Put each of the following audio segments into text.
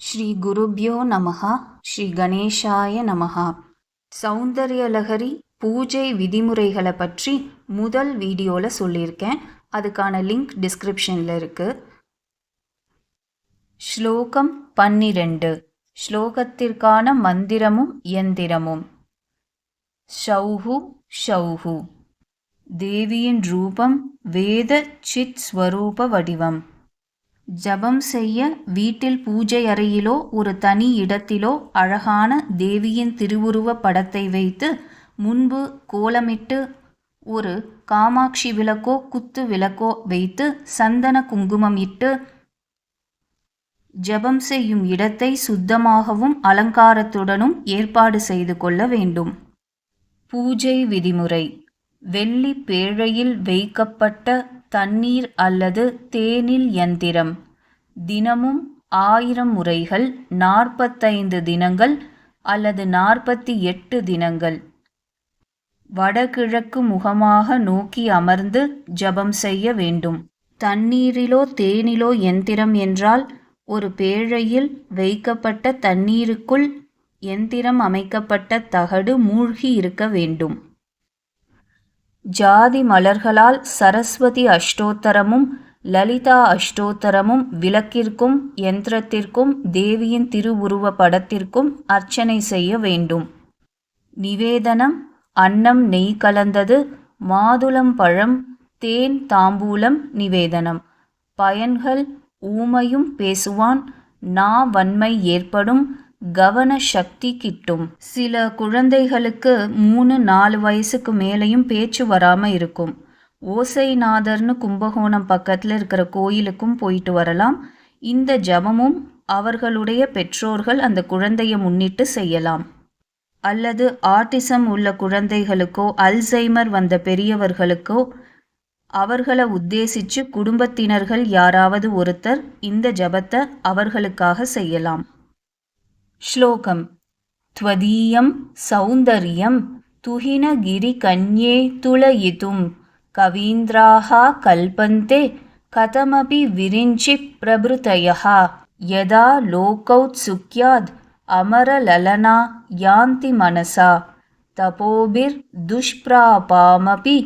ஸ்ரீ குருப்யோ நமஹா ஸ்ரீ கணேஷாய நமஹா. சௌந்தர்யலகரி பூஜை விதிமுறைகளை பற்றி முதல் வீடியோவில் சொல்லியிருக்கேன். அதுக்கான லிங்க் டிஸ்கிரிப்ஷனில் இருக்குது ஸ்லோகம் பன்னிரெண்டு. ஸ்லோகத்திற்கான மந்திரமும் எந்திரமும் ஷௌஹு ஷௌஹு. தேவியின் ரூபம் வேத சித் ஸ்வரூப வடிவம். ஜபம் செய்ய வீட்டில் பூஜை அறையிலோ ஒரு தனி இடத்திலோ அழகான தேவியின் திருவுருவ படத்தை வைத்து முன்பு கோலமிட்டு ஒரு காமாட்சி விளக்கோ குத்து விளக்கோ வைத்து சந்தன குங்குமம் இட்டு ஜபம் செய்யும் இடத்தை சுத்தமாகவும் அலங்காரத்துடனும் ஏற்பாடு செய்து கொள்ள வேண்டும். பூஜை விதிமுறை. வெள்ளி பேழையில் வைக்கப்பட்ட தண்ணீர் அல்லது தேனில் யந்திரம் தினமும் ஆயிரம் முறைகள் நாற்பத்தைந்து தினங்கள் அல்லது நாற்பத்தி எட்டு தினங்கள். வடகிழக்கு முகமாக நோக்கி அமர்ந்து ஜபம் செய்ய வேண்டும். தண்ணீரிலோ தேனிலோ எந்திரம் என்றால் ஒரு பேழையில் வைக்கப்பட்ட தண்ணீருக்குள் எந்திரம் அமைக்கப்பட்ட தகடு மூழ்கி இருக்க வேண்டும். ஜாதி மலர்களால் சரஸ்வதி அஷ்டோத்தரமும் லலிதா அஷ்டோத்தரமும் விளக்கிற்கும் யந்திரத்திற்கும் தேவியின் திருவுருவ படத்திற்கும் அர்ச்சனை செய்ய வேண்டும். நிவேதனம் அன்னம் நெய் கலந்தது மாதுளம் பழம் தேன் தாம்பூலம் நிவேதனம். பயன்கள் ஊமையும் பேசுவான் நா வன்மை ஏற்படும் கவன சக்தி கிட்டும். சில குழந்தைகளுக்கு மூணு நாலு வயசுக்கு மேலேயும் பேச்சு வராமல் இருக்கும். ஓசைநாதர்னு கும்பகோணம் பக்கத்தில் இருக்கிற கோயிலுக்கும் போயிட்டு வரலாம். இந்த ஜபமும் அவர்களுடைய பெற்றோர்கள் அந்த குழந்தையை முன்னிட்டு செய்யலாம். அல்லது ஆட்டிசம் உள்ள குழந்தைகளுக்கோ அல்சைமர் வந்த பெரியவர்களுக்கோ அவர்களை உத்தேசித்து குடும்பத்தினர்கள் யாராவது ஒருத்தர் இந்த ஜபத்தை அவர்களுக்காக செய்யலாம். श्लोकं त्वदीयं सौन्दर्यं तुहिनगिरिकन्ये तुलयितुं कवीन्द्राः कल्पन्ते कथमपि विरिञ्चिप्रभृतयः यदा लोकौत्सुक्याद् अमरललना यान्ति मनसा तपोभिर्दुष्प्रापामपि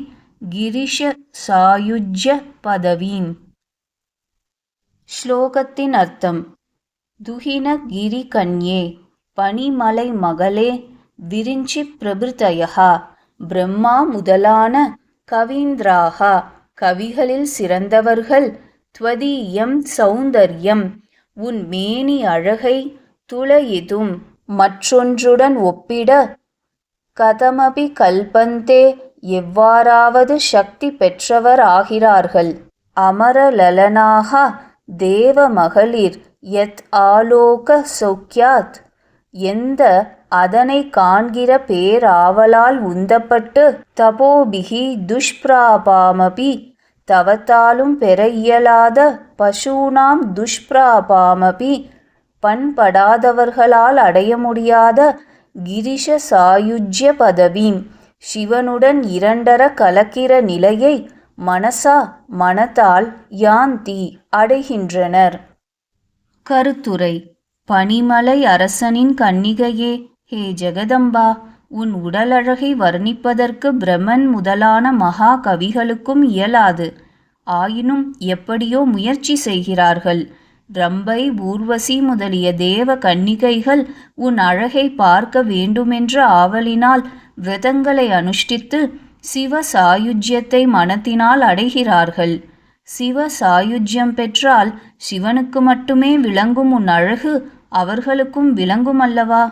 गिरिशसायुज्यपदवीम्। श्लोकतिनर्थम् துஹினகிரி கன்யே பனிமலை மகளே விரிஞ்சி பிரபிருத்தயா பிரம்மா முதலான கவீந்திராகா கவிகளில் சிறந்தவர்கள் துவதீயம் சௌந்தர்யம் உன் மேனி அழகை துளையிதும் மற்றொன்றுடன் ஒப்பிட கதமபி கல்பந்தே எவ்வாறாவது சக்தி பெற்றவர் ஆகிறார்கள் அமரலலனாக தேவ மகளிர் யத் ஆலோக சொக்கியாத் எந்த அதனை காண்கிற பேராவலால் உந்தப்பட்டு தபோபிகி துஷ்பிராபாமபி தவத்தாலும் பெற இயலாத பசூனாம் துஷ்பிராபாமபி பண்படாதவர்களால் அடைய முடியாத கிரிஷ சாயுஜ்ய பதவீம் சிவனுடன் இரண்டர கலக்கிற நிலையை மனசா மனத்தால் யாந்தி அடைகின்றனர். கருத்துரை பனிமலை அரசனின் கன்னிகையே ஹே ஜெகதம்பா உன் உடலழகை வர்ணிப்பதற்கு பிரமன் முதலான மகா கவிகளுக்கும் இயலாது. ஆயினும் எப்படியோ முயற்சி செய்கிறார்கள். ரம்பை ஊர்வசி முதலிய தேவ கன்னிகைகள் உன் அழகை பார்க்க வேண்டுமென்ற ஆவலினால் விரதங்களை அனுஷ்டித்து சிவ சாயுஜ்யத்தை மனத்தினால் அடைகிறார்கள். சிவ சாயுஜ்யம் பெற்றால் சிவனுக்கு மட்டுமே விளங்கும் உன் அழகு அவர்களுக்கும் விளங்கும் அல்லவா